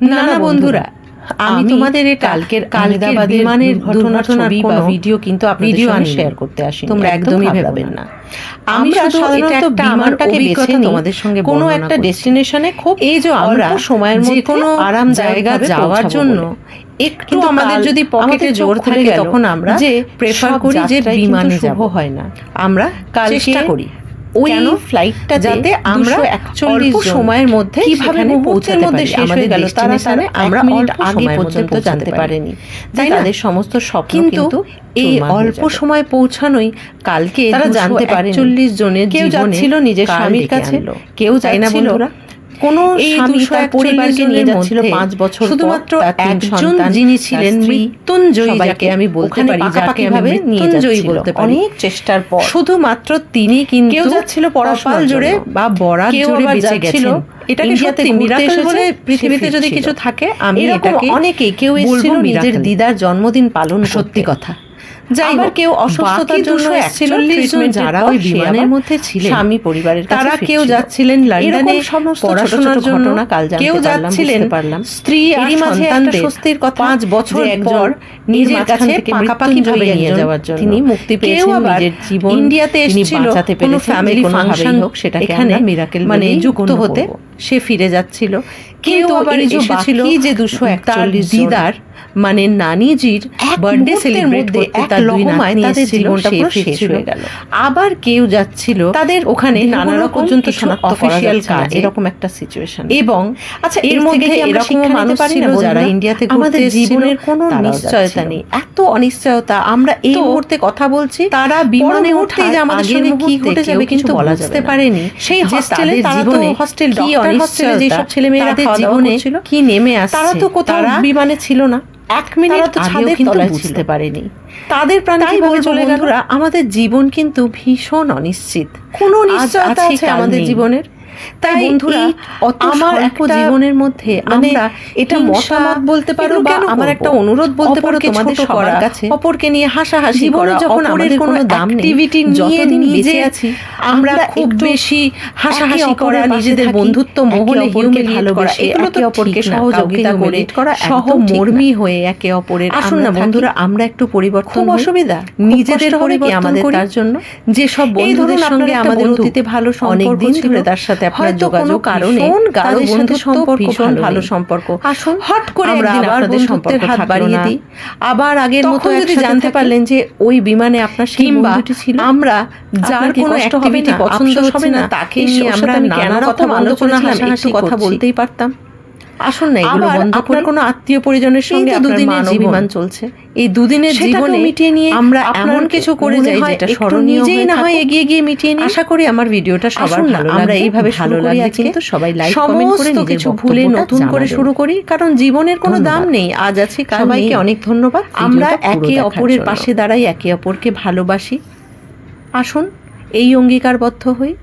না না বন্ধুরা। আমি তোমাদের এটা কালকের কালকের বিমানের ঘটনার ছবি বা ভিডিও কিন্তু ভিডিও আমি শেয়ার করতে আসি তোমরা একদমই ভাববেন না। আমি একটা বিমানটাকে বেছে তোমাদের সঙ্গে কোনো একটা ডেস্টিনেশনে খুব এই যে আমরা সময়ের মধ্যে কোনো আরাম জায়গা যাওয়ার জন্য একটু আমাদের যদি পকেটে জোর থাকে তখন আমরা যে প্রেফার করি যে বিমানে যাব। হয় না। আমরা চেষ্টা করি। ওই ফ্লাইটটা যাতে আমরা অল্প সময়ের মধ্যে কীভাবে পৌঁছার মধ্যে শেষ হয়ে গেল তারা স্থানে আমরা অল্প আগে পর্যন্ত জানতে পারেনি। তাই তাদের সমস্ত স্বপ্ন কিন্তু এই অল্প সময় পৌঁছানোই কালকে তারা জানতে পারে চল্লিশ জনের কেউ যাচ্ছিল নিজের স্বামীর কাছে। কেউ চাই না বন্ধুরা কোন স্বামী তার পরিবারকে নিয়ে যাচ্ছিল পাঁচ বছর শুধুমাত্র একজন যিনি ছিলেন মৃত্যুঞ্জয়ী যাকে আমি বলতে পারি যাকে ভাবে মৃত্যুঞ্জয়ী বলতে পারি। অনেক চেষ্টার পর। শুধুমাত্র তিনি কিন্তু কেউ যাচ্ছিল পড়াশোনার জোরে বা বরাত জোরে বেঁচে গেছিল এটাকে সত্যি মিরাকেল বলে পৃথিবীতে যদি কিছু থাকে আমি এটাকে অনেকেই কেউ এসেছিল নিজের দিদার জন্মদিন পালন সত্যি কথা। যাই আবার কেউ অসুস্থতার জন্য জন যারা ওই বিমানের মধ্যে ছিলেন। স্বামী পরিবারের তারা কেউ যাচ্ছিলেন লন্ডনে পড়াশোনার জন্য কাল কেউ যাচ্ছিলেন পারলাম। স্ত্রী আর স্বস্তির কথা পাঁচ বছর পর নিজের কাছে পাকাপাকি ভাবে নিয়ে যাওয়ার জন্য। তিনি মুক্তি পেয়েছেন নিজের জীবন ইন্ডিয়াতে এসেছিল কোনো ফ্যামিলি ফাংশন হোক সেটা এখানে মিরাকেল মানে যুক্ত হতে সে ফিরে যাচ্ছিল। কিন্তু আবার এসেছিল যে দুশো একচল্লিশ দিদার মানে নানিজির বার্থডে সেলিব্রেট করতে তার দুই নাতনি পুরো শেষ হয়ে গেল। আবার কেউ যাচ্ছিল তাদের ওখানে নানা রকম পর্যন্ত অফিসিয়াল কাজ। এরকম একটা সিচুয়েশন এবং আচ্ছা এর মধ্যে এরকম মানুষ ছিল যারা ইন্ডিয়াতে আমাদের জীবনের কোনো নিশ্চয়তা নেই। এত অনিশ্চয়তা আমরা এই মুহূর্তে কথা বলছি তারা বিমানে উঠতে যে আমাদের সঙ্গে কি ঘটে যাবে কিন্তু বলা যেতে পারেনি। সেই হোস্টেলে জীবনে হস্টেল কি অনিশ্চয়তা যেসব ছেলেমেয়েরা জীবনে কি নেমে আসছে তারা তো কোথাও বিমানে ছিল না। এক মিনিট তো ছাদের তলায় বুঝতে পারেনি। তাদের প্রাণ কীভাবে চলে গেল আমাদের জীবন কিন্তু ভীষণ অনিশ্চিত। কোনো নিশ্চয়তা আছে আমাদের জীবনের? তাই বন্ধুরা আমার একটা জীবনের মধ্যে আমরা এটা মতামত বলতে পারো বা আমার একটা অনুরোধ বলতে পারো তোমাদের সবার কাছে। অপরকে নিয়ে হাসাহাসি করা যখন আমাদের কোনো দাম বেঁচে আছি আমরা খুব বেশি হাসাহাসি করা নিজেদের বন্ধুত্ব মহলে ভালোবাসা এগুলো তো অপরকে সহযোগিতা করে করা সহমর্মী হয়ে একে অপরের আসুন না বন্ধুরা আমরা একটু পরিবর্তন অসুবিধা নিজেদের পরিবর্তন আমাদের তার জন্য। যে সব বন্ধুদের সঙ্গে আমাদের অতীতে ভালো সম্পর্ক দিন ধরে তার সাথে আপনার যোগাযোগ কারণে তাদের সাথে সম্পর্ক ভীষণ ভালো সম্পর্ক। আসুন হট করে আমরা আবার হাত বাড়িয়ে দিই। আবার আগের মতো যদি জানতে পারলেন যে ওই বিমানে আপনার সেই বন্ধুটি ছিল আমরা যার কোনো অ্যাক্টিভিটি পছন্দ হবে না তাকে নিয়ে আমরা নানা রকম আলোচনা হাসাহাসি কথা বলতেই পারতাম। আসুন না এগুলো বন্ধ করে কোনো আত্মীয় পরিজনের সঙ্গে দুদিনের জীবন চলছে। এই দুদিনের জীবনে মিটিয়ে নিয়ে আমরা এমন কিছু করে যাই যেটা স্মরণীয় নিজেই না হয় এগিয়ে গিয়ে মিটিয়ে নিই আশা করি আমার ভিডিওটা সবার ভালো আমরা এইভাবে ভালো লাগে কিন্তু সবাই লাইক কমেন্ট করে কিছু ভুলে নতুন করে শুরু করি কারণ জীবনের কোনো দাম নেই। আজ আছি সবাইকে অনেক ধন্যবাদ। আমরা একে অপরের পাশে দাঁড়াই একে অপরকে ভালোবাসি। আসুন এই অঙ্গীকারবদ্ধ হই।